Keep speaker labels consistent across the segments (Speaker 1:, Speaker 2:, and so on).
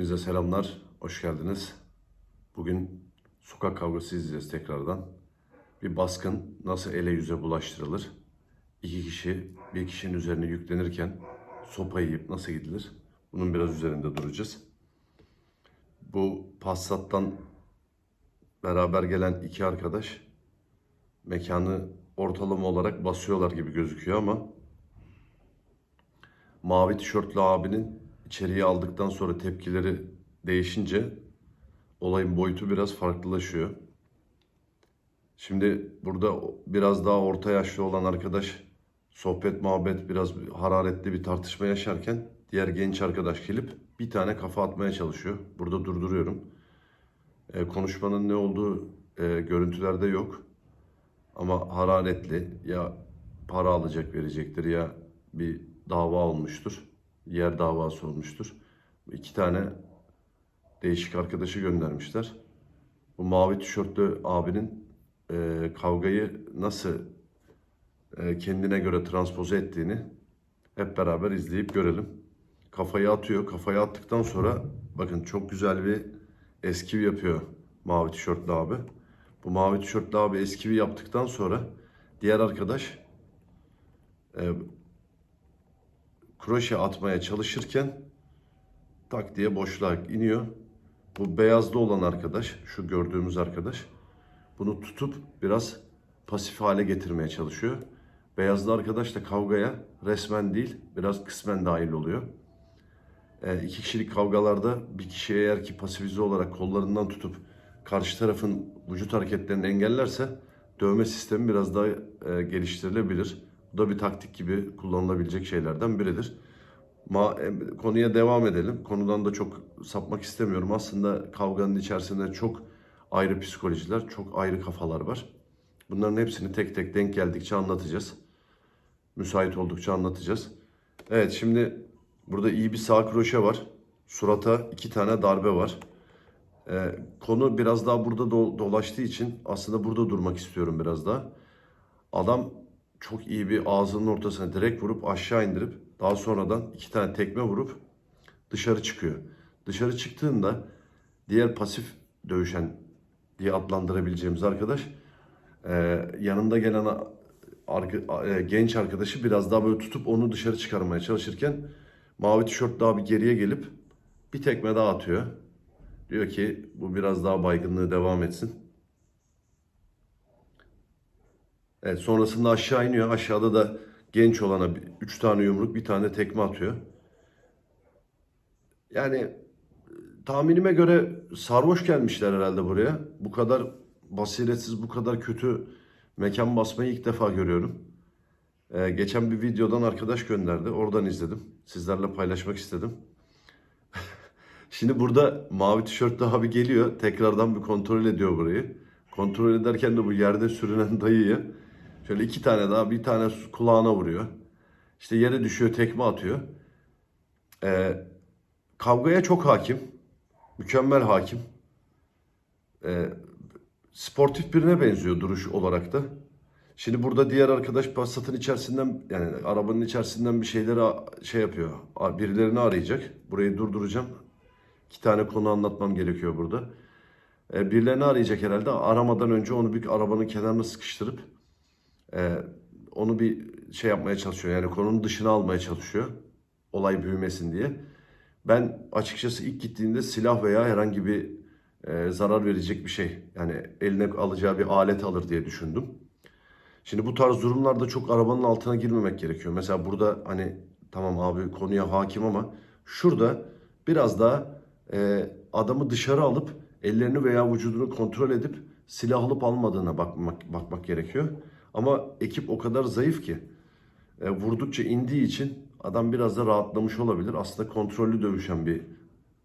Speaker 1: Hepinize selamlar, hoş geldiniz. Bugün sokak kavgası izleyeceğiz tekrardan. Bir baskın nasıl ele yüze bulaştırılır? İki kişi bir kişinin üzerine yüklenirken sopayı yiyip nasıl gidilir? Bunun biraz üzerinde duracağız. Bu Passat'tan beraber gelen iki arkadaş mekanı ortalama olarak basıyorlar gibi gözüküyor ama mavi tişörtlü abinin içeriye aldıktan sonra tepkileri değişince olayın boyutu biraz farklılaşıyor. Şimdi burada biraz daha orta yaşlı olan arkadaş sohbet muhabbet biraz hararetli bir tartışma yaşarken diğer genç arkadaş gelip bir tane kafa atmaya çalışıyor. Burada durduruyorum. E, konuşmanın ne olduğu e, görüntülerde yok. Ama hararetli ya para alacak verecektir ya bir dava olmuştur. Yer davası olmuştur. İki tane değişik arkadaşı göndermişler. Bu mavi tişörtlü abinin e, kavgayı nasıl e, kendine göre transpoze ettiğini hep beraber izleyip görelim. Kafayı atıyor. Kafayı attıktan sonra bakın çok güzel bir eskivi yapıyor mavi tişörtlü abi. Bu mavi tişörtlü abi eskivi yaptıktan sonra diğer arkadaş e, kroşe atmaya çalışırken tak diye boşluğa iniyor. Bu beyazlı olan arkadaş, şu gördüğümüz arkadaş bunu tutup biraz pasif hale getirmeye çalışıyor. Beyazlı arkadaş da kavgaya resmen değil, biraz kısmen dahil oluyor. E, iki kişilik kavgalarda bir kişi eğer ki pasifize olarak kollarından tutup karşı tarafın vücut hareketlerini engellerse dövme sistemi biraz daha e, geliştirilebilir. Bu da bir taktik gibi kullanılabilecek şeylerden biridir. Ma e, konuya devam edelim. Konudan da çok sapmak istemiyorum. Aslında kavganın içerisinde çok ayrı psikolojiler, çok ayrı kafalar var. Bunların hepsini tek tek denk geldikçe anlatacağız. Müsait oldukça anlatacağız. Evet şimdi burada iyi bir sağ kroşe var. Surata iki tane darbe var. Ee, konu biraz daha burada do- dolaştığı için aslında burada durmak istiyorum biraz daha. Adam çok iyi bir ağzının ortasına direkt vurup aşağı indirip daha sonradan iki tane tekme vurup dışarı çıkıyor. Dışarı çıktığında diğer pasif dövüşen diye adlandırabileceğimiz arkadaş e, yanında gelen e, genç arkadaşı biraz daha böyle tutup onu dışarı çıkarmaya çalışırken mavi tişört daha bir geriye gelip bir tekme daha atıyor. Diyor ki bu biraz daha baygınlığı devam etsin. Evet sonrasında aşağı iniyor. Aşağıda da genç olana bir- üç tane yumruk bir tane tekme atıyor. Yani e, tahminime göre sarhoş gelmişler herhalde buraya. Bu kadar basiretsiz, bu kadar kötü mekan basmayı ilk defa görüyorum. Ee, geçen bir videodan arkadaş gönderdi. Oradan izledim. Sizlerle paylaşmak istedim. Şimdi burada mavi tişörtlü abi geliyor. Tekrardan bir kontrol ediyor burayı. Kontrol ederken de bu yerde sürünen dayıyı şöyle iki tane daha bir tane kulağına vuruyor. İşte yere düşüyor tekme atıyor. Ee, kavgaya çok hakim. Mükemmel hakim. Ee, sportif birine benziyor duruş olarak da. Şimdi burada diğer arkadaş Passat'ın içerisinden yani arabanın içerisinden bir şeyleri şey yapıyor. Birilerini arayacak. Burayı durduracağım. İki tane konu anlatmam gerekiyor burada. E, birilerini arayacak herhalde. Aramadan önce onu bir arabanın kenarına sıkıştırıp e, onu bir şey yapmaya çalışıyor. Yani konunun dışına almaya çalışıyor. Olay büyümesin diye. Ben açıkçası ilk gittiğinde silah veya herhangi bir e, zarar verecek bir şey. Yani eline alacağı bir alet alır diye düşündüm. Şimdi bu tarz durumlarda çok arabanın altına girmemek gerekiyor. Mesela burada hani tamam abi konuya hakim ama şurada biraz daha e, adamı dışarı alıp ellerini veya vücudunu kontrol edip silah alıp almadığına bakmak bakmak gerekiyor. Ama ekip o kadar zayıf ki e, vurdukça indiği için adam biraz da rahatlamış olabilir. Aslında kontrollü dövüşen bir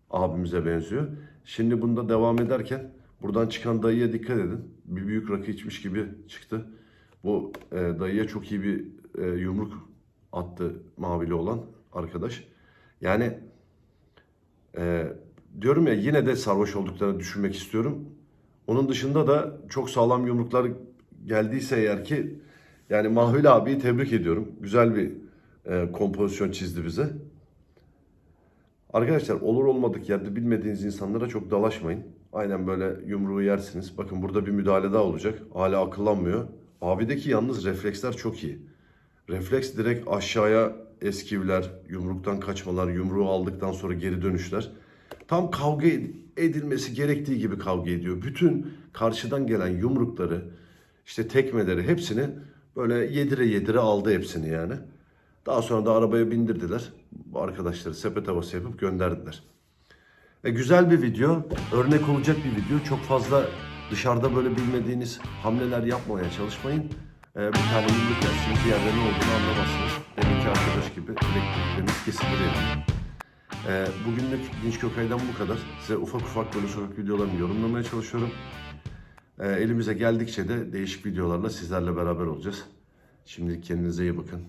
Speaker 1: abimize benziyor. Şimdi bunda devam ederken buradan çıkan dayıya dikkat edin. Bir büyük rakı içmiş gibi çıktı. Bu e, dayıya çok iyi bir e, yumruk attı mavili olan arkadaş. Yani e, diyorum ya yine de sarhoş olduklarını düşünmek istiyorum. Onun dışında da çok sağlam yumruklar geldiyse eğer ki yani Mahvil abiyi tebrik ediyorum. Güzel bir e, kompozisyon çizdi bize. Arkadaşlar olur olmadık yerde bilmediğiniz insanlara çok dalaşmayın. Aynen böyle yumruğu yersiniz. Bakın burada bir müdahale daha olacak. Hala akıllanmıyor. Abideki yalnız refleksler çok iyi. Refleks direkt aşağıya eskivler, yumruktan kaçmalar, yumruğu aldıktan sonra geri dönüşler. Tam kavga ed- edilmesi gerektiği gibi kavga ediyor. Bütün karşıdan gelen yumrukları, işte tekmeleri hepsini böyle yedire yedire aldı hepsini yani. Daha sonra da arabaya bindirdiler. Bu arkadaşları sepet havası yapıp gönderdiler. E, güzel bir video, örnek olacak bir video. Çok fazla dışarıda böyle bilmediğiniz hamleler yapmaya çalışmayın. E, bir tane yumruk yersiniz, diğerde ne olduğunu anlamazsınız. Deminki arkadaş gibi elektrikleriniz kesilir yani. E, bugünlük Dinç Kökay'dan bu kadar. Size ufak ufak böyle sokak videolarını yorumlamaya çalışıyorum. E, elimize geldikçe de değişik videolarla sizlerle beraber olacağız. Şimdilik kendinize iyi bakın.